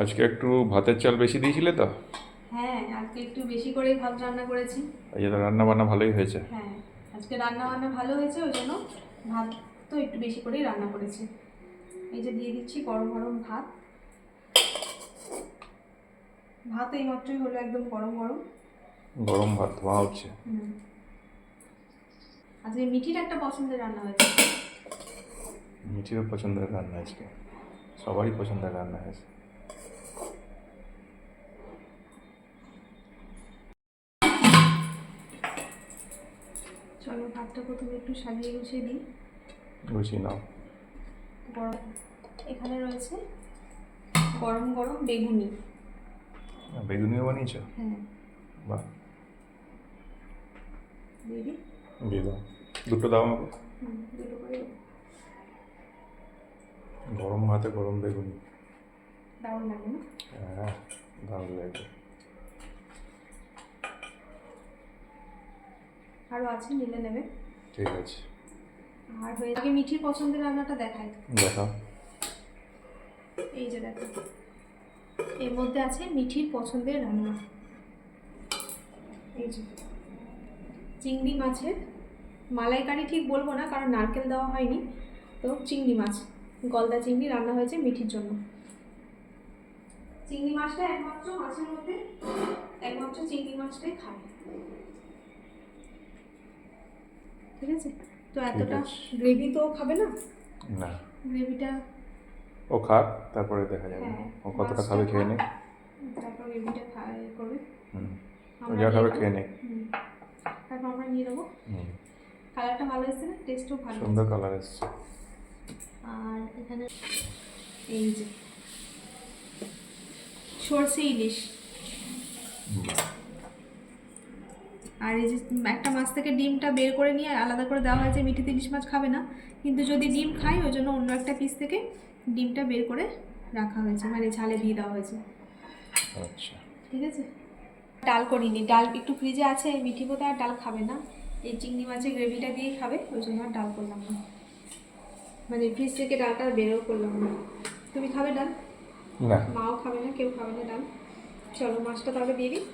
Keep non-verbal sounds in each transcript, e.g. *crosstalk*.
আজকে একটু ভাতের চাল বেশি দিয়েছিলে তো? হ্যাঁ আজকে একটু বেশি করেই ভাত রান্না করেছি। এই জন্য রান্না বান্না ভালোই হয়েছে। হ্যাঁ আজকে রান্না বান্না ভালো হয়েছে ওই জন্য ভাত তো একটু বেশি করেই রান্না করেছি। এই যে দিয়ে দিচ্ছি গরম গরম ভাত। ভাত এই মাত্রই হলো একদম গরম গরম। গরম ভাত ধোয়া হচ্ছে। আজকে মিঠির একটা পছন্দের রান্না হয়েছে। মিঠিরও পছন্দের রান্না আজকে। সবারই পছন্দের রান্না হয়েছে। চলো ভাতটা প্রথমে একটু সাজিয়ে গুছিয়ে দিই। গুছিয়ে নাও। গরম এখানে রয়েছে গরম গরম বেগুনি। বেগুনিও বানিয়েছো? হ্যাঁ। বাহ। দিয়ে দাও। দুটো দাও আমাকে। দুটো গরম ভাতে গরম বেগুনি। দারুণ লাগে না? হ্যাঁ দারুণ লাগবে আরও আছে নিলে নেবে। ঠিক আছে। আর হয়ে আগে মিঠির পছন্দের রান্নাটা দেখাই। দেখাও। এই যে দেখো। এর মধ্যে আছে মিঠির পছন্দের রান্না। এই যে। চিংড়ি মাছের মালাইকারি ঠিক বলব না কারণ নারকেল দেওয়া হয়নি। তো চিংড়ি মাছ গলদা চিংড়ি রান্না হয়েছে মিঠির জন্য। চিংড়ি মাছটা একমাত্র মাছের মধ্যে একমাত্র চিংড়ি মাছটাই খায়। ঠিক আছে? তো এতটা গ্রেভি তো খাবে না? না। গ্রেভিটা ও খাক তারপরে দেখা যাবে। হ্যাঁ, ও কতটা খাবে খেয়ে নে তারপর গ্রেভিটা খায় করবে হুম। যা খাবে খেয়ে নে তারপর আমরা নিয়ে নেব। হুম। কালারটা ভালো এসেছে না? টেস্টও ভালো সুন্দর কালার এসছে। আর এখানে এই যে সর্ষে ইলিশ বাহ। আর এই যে একটা মাছ থেকে ডিমটা বের করে নিয়ে আলাদা করে দেওয়া হয়েছে মিঠিতে ইলিশ মাছ খাবে না। কিন্তু যদি ডিম খাই ওই জন্য অন্য একটা পিস থেকে ডিমটা বের করে রাখা হয়েছে মানে ঝালে দিয়ে দেওয়া হয়েছে। আচ্ছা। ঠিক আছে? ডাল করিনি। ডাল একটু ফ্রিজে আছে মিঠি বোধ আর ডাল খাবে না। এই চিংড়ি মাছের গ্রেভিটা দিয়েই খাবে ওই জন্য আর ডাল করলাম না। মানে ফ্রিজ থেকে ডালটা বেরও করলাম না। তুমি খাবে ডাল? না। মাও খাবে না কেউ খাবে না ডাল। চলো মাছটা তাহলে দিয়ে দিই।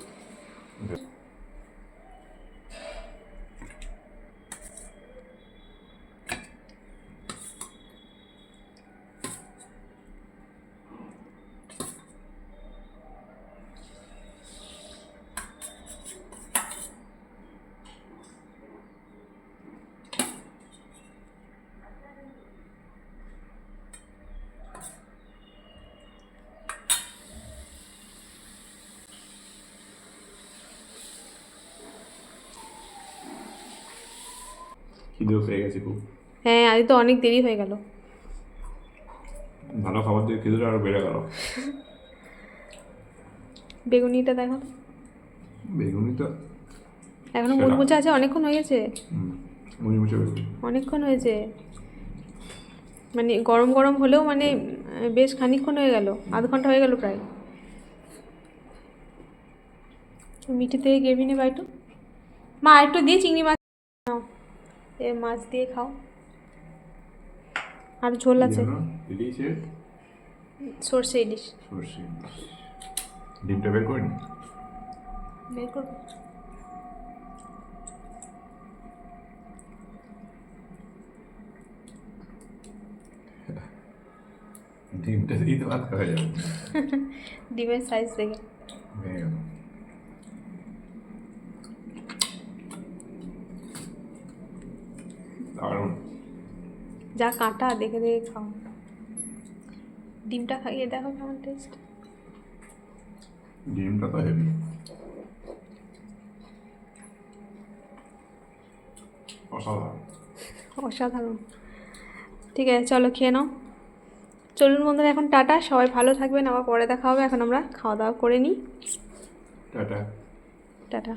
খিদেও পেয়ে গেছে খুব। হ্যাঁ আজ তো অনেক দেরি হয়ে গেল। ভালো খাবার দিয়ে খিদেটা আরও বেড়ে গেল। বেগুনিটা দেখো। বেগুনি তো এখনও। মুচমুচে আছে? অনেকক্ষণ হয়ে গেছে? বেগুনি অনেকক্ষণ হয়েছে? মানে গরম গরম হলেও মানে বেশ খানিকক্ষণ হয়ে গেল। আধ ঘণ্টা হয়ে গেল প্রায়। মিঠি থেকে গ্রেভি নেবা একটু? মা একটু দিয়ে চিংড়ি মাছ এ মাছ দিয়ে খাও। আর ঝোল আছে? সর্ষে ইলিশ। সর্ষে ইলিশ। ডিমটা বের করে বের করব। ডিমটা দিয়ে তো ভাত খাওয়া যাবে। *laughs* ডিমের সাইজ দেখে ভেঙে গেল দারুণ যা কাঁটা দেখে দেখে খাও। ডিমটা খাইয়ে দেখো কেমন টেস্ট ডিমটা তো হেভি অসাধারণ। অসাধারণ। ঠিক আছে চলো খেয়ে নাও। চলুন বন্ধুরা এখন টাটা। সবাই ভালো থাকবেন আবার পরে দেখা হবে। এখন আমরা খাওয়া দাওয়া করে নিই। টাটা। টাটা।